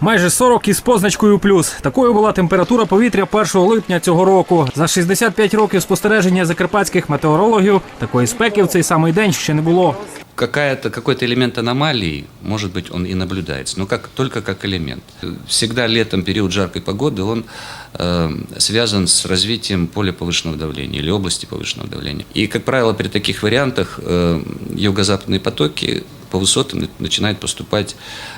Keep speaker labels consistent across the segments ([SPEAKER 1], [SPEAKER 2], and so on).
[SPEAKER 1] Майже 40 із позначкою плюс. Такою була температура повітря 1 липня цього року. За 65 років спостереження закарпатських метеорологів такої спеки в цей самий день ще не було.
[SPEAKER 2] какая-то, какой-то элемент аномалии, может быть, он и наблюдается, но как, только как элемент. Всегда летом, период жаркой погоды, он э, связан с развитием поля повышенного давления или области повышенного давления. И, как правило, при таких вариантах э, юго-западные потоки по высотам на- начинает поступать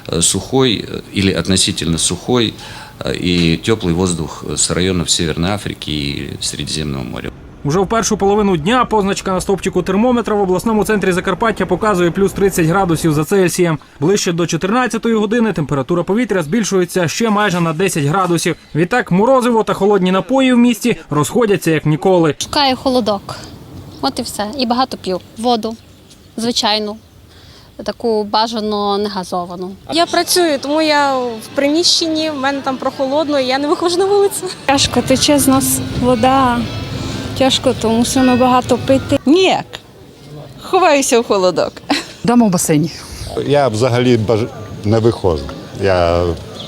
[SPEAKER 2] э, сухой э, или относительно сухой э, и теплый воздух с районов Северной Африки и Средиземного моря.
[SPEAKER 1] Уже в першу половину дня позначка на стопчику термометра в обласному центрі Закарпаття показує плюс 30 градусів за Цельсієм. Ближче до 14-ї години температура повітря збільшується ще майже на 10 градусів. Відтак морозиво та холодні напої в місті розходяться як ніколи.
[SPEAKER 3] Шукаю холодок. От і все. І багато п'ю. Воду, звичайну, таку бажано не газовану.
[SPEAKER 4] Я працюю, тому я в приміщенні, в мене там прохолодно, і я не виходжу на вулицю.
[SPEAKER 5] Тяжко тече з нас вода. Тяжко, то мусимо багато пити.
[SPEAKER 6] Ніяк. Ховаюся в холодок.
[SPEAKER 7] Дома в басейні.
[SPEAKER 8] Я взагалі баж... не виходжу. Я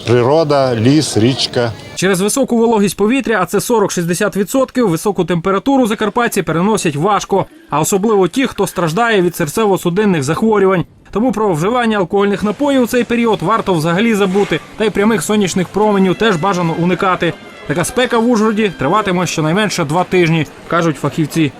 [SPEAKER 8] природа, ліс, річка.
[SPEAKER 1] Через високу вологість повітря, а це 40-60%, високу температуру закарпатці переносять важко, а особливо ті, хто страждає від серцево-судинних захворювань. Тому про вживання алкогольних напоїв у цей період варто взагалі забути, та й прямих сонячних променів теж бажано уникати. Така спека в Ужгороді триватиме щонайменше два тижні, кажуть фахівці.